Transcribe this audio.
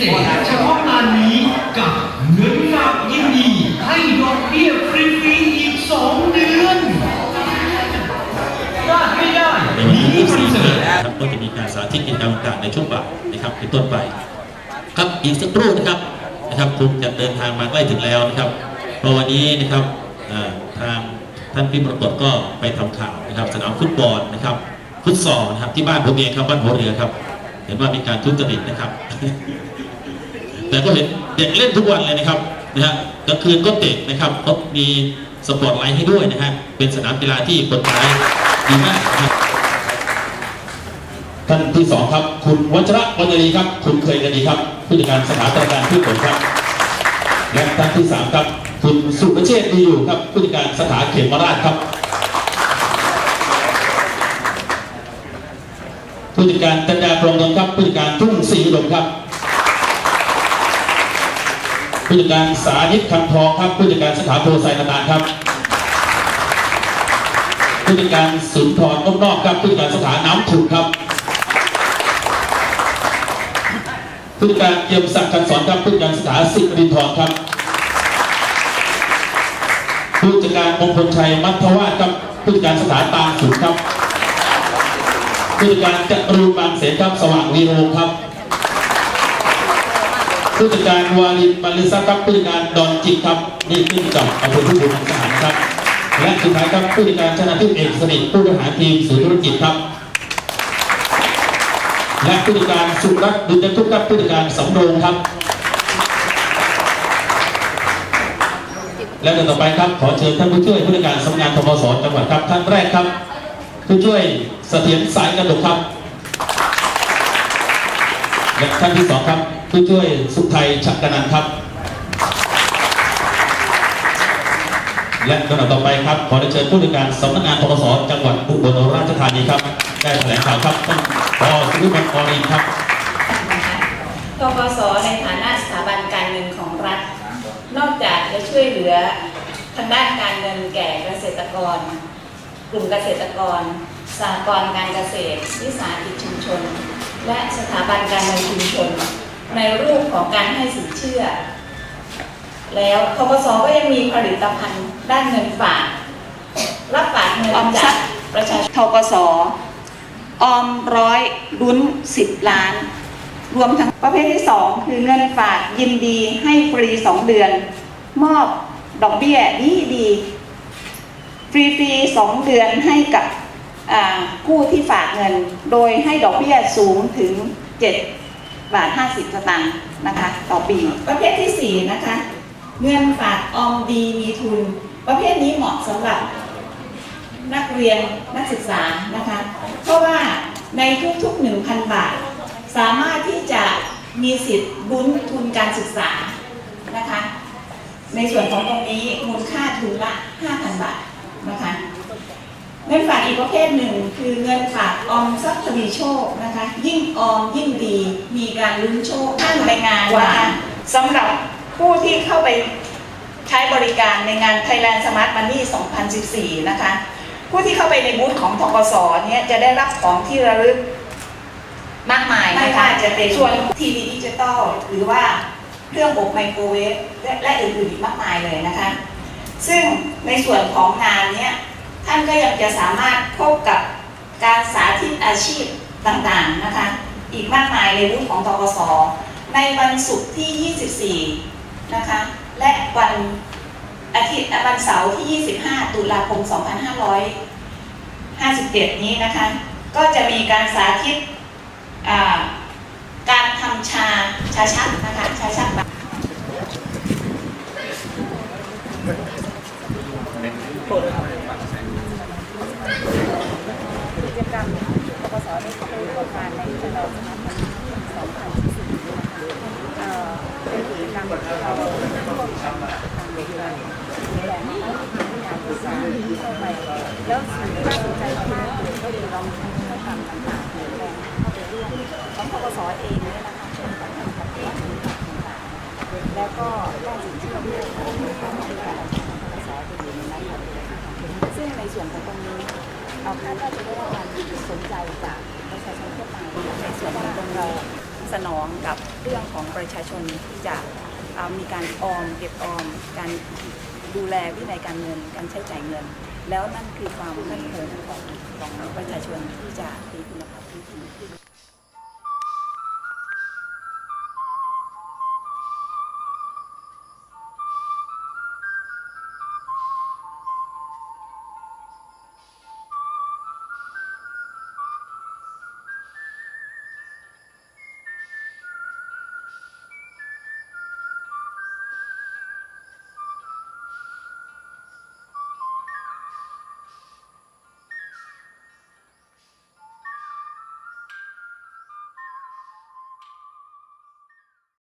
เศษเฉพาะงานนี้กับเงินฝากยินดีให้ดอกเบี้ยฟรีๆอีก 2 เดือนได้ไม่ได้ในวันมีที่คอน24เสนี้ร์ตนะครับก็จะมีการสาธิตกิจกรรมต่างๆในช่วงบ่ายนะครับเป็นต้นไป ครับอีกสักครู่นะครับนะครับคงจะเดินทางมาใกล้ถึงแล้วนะครับเพราะวันนี้นะครับทางท่านพี่มรกตก็ไปทำข่าวนะครับ สนามฟุตบอลนะครับฟุตซอลนะครับที่บ้านผมเองครับบ้านหัวเรือครับ เห็นว่ามีการทุจริตนะครับ แต่ก็เห็นเด็กเล่นทุกวันเลยนะครับนะฮะกลางคืนก็เตะนะครับก็มีสปอร์ตไลท์ให้ด้วยนะฮะเป็นสนามกีฬาที่คนใช้ดีมากนะครับท่านที่สองครับ คุณวัชระวรรณรีครับ คุณเคยกันดีครับ ผู้จัดการสถาบริการพืชผลครับ และท่านที่สามครับ คุณสุรเชษฐ์ดีอยู่ครับ ผู้จัดการสถานเขมราชครับ ผู้จัดการจันดาพรหมดลครับ ผู้จัดการทุ่งศรีอุดมครับ ผู้จัดการสาธิตคำทองครับผู้จัดการสถาโพไซนาตานครับผู้จัดการสุนทรอ้อมนอกครับผู้จัดการสถาน้ำขุ่นครับผู้จัดการเยี่ยมศักดิ์การสอนครับผู้จัดการสถาสิรินทรครับผู้จัดการมงคลชัยมัทวาสครับผู้จัดการสถาตาสุขครับผู้จัดการจรูนบางเสนครับสว่างวีโรครับ ผู้จัดการวารินบาลิซัครับผู้จัดการดอนจิตครับนี่ขึ้นกับอำเภอพิบูลมังสาหารครับ และสุดท้ายครับผู้จัดการชนะทิพย์เอกสนิทผู้บริหารทีมศูนย์ธุรกิจครับ และผู้จัดการสุรัตน์ดุจทุกครับผู้จัดการสำโรงครับ และต่อไปครับขอเชิญท่านผู้ช่วยผู้จัดการสำนักงานทบสจังหวัดครับท่านแรกครับ ผู้ช่วยเสถียรสายกระดกครับและท่านที่สองครับ ผู้ช่วยสุขไทยชักกนันท์ครับ และลำดับต่อไปครับ ขอเรียนเชิญผู้จัดการสำนักงานทบสจังหวัดอุบลราชธานีครับ ได้แถลงข่าวครับท่านปอสุริมันต์อรีครับทกสในฐานะสถาบันการเงินของรัฐ นอกจากจะช่วยเหลือทางด้านการเงินแก่เกษตรกร กลุ่มเกษตรกรสหกรณ์การเกษตร วิสาหกิจชุมชน และสถาบันการเงินชุมชน ในรูปของการให้สินเชื่อ แล้วทกสก็ยังมีผลิตภัณฑ์ด้านเงินฝาก รับฝากเงินจากประชาชนทกสออมร้อยลุ้น10ล้าน รวมทั้งประเภทที่2คือเงินฝากยินดีให้ฟรี2เดือน มอบดอกเบี้ยดีดีฟรีฟรีๆ2เดือนให้กับผู้ที่ฝากเงิน โดยให้ดอกเบี้ยสูงถึง7 บาท 50 สตางค์นะคะ ต่อปี ประเภทที่ 4 นะคะ เงินฝากออมดีมีทุน ประเภทนี้เหมาะสำหรับนักเรียนนักศึกษานะคะ เพราะว่าในทุกๆ 1,000 บาท สามารถที่จะมีสิทธิ์ลุ้นทุนการศึกษานะคะ ในส่วนของตรงนี้มูลค่าทุนละ 5,000 บาท เงินฝากอีกประเภทหนึ่งคือเงินฝากออมทรัพย์ทวีโชคนะคะ ยิ่งออมยิ่งดี มีการลุ้นโชคท่านในงานนะคะสำหรับผู้ที่เข้าไปใช้บริการในงาน Thailand Smart Money 2014 นะคะ ผู้ที่เข้าไปในบูธของทกสเนี่ยจะได้รับของที่ระลึกมากมายไม่ว่าจะเป็นส่วนทีวีดิจิตอลหรือว่าเครื่องอบไมโครเวฟและและอื่นๆอีกมากมายเลยนะคะ ซึ่งในส่วนของงานเนี้ย ท่านก็ยังจะสามารถพบกับการสาธิตอาชีพต่างๆนะคะอีกมากมายในรูปของทกสในวันศุกร์ที่ 24 นะคะ และวันอาทิตย์วันเสาร์ที่ 25 ตุลาคม 2557 นี้นะคะ ก็จะมีการสาธิตการทำชาชาชักนะคะชาชักแบบ กิจกรรมปปสได้เข้าไปร่วมงานในตลอดสมัคร2014นะคะเอ่อเป็นกิจกรรมที่เราร่วมกันทางเด็กเลยในแหล่งที่การศึกษาที่เข้าไป แล้วสิ่งที่น่าสนใจมากๆเลยก็คือเรามีกิจกรรมต่างๆในแหล่งเข้าไปร่วมของปปสเองเนี่ยนะคะเป็นการทำกับเด็กต่างๆแล้วก็ได้สิ่งที่เราเรียกว่าเป็นการบริการของปปสไปอยู่ในนั้นหมดเลยนะคะซึ่งในส่วนของตรงนี้ เราคาดว่าจะได้รับการสนใจจากประชาชนทั่วไปในส่วนของตรงเราสนองกับเรื่องของประชาชนที่จะเอ่อมีการออมเก็บออม การดูแลวินัยการเงิน การใช้จ่ายเงิน แล้วนั่นคือความมั่นคงของของประชาชนที่จะมีคุณภาพที่ดี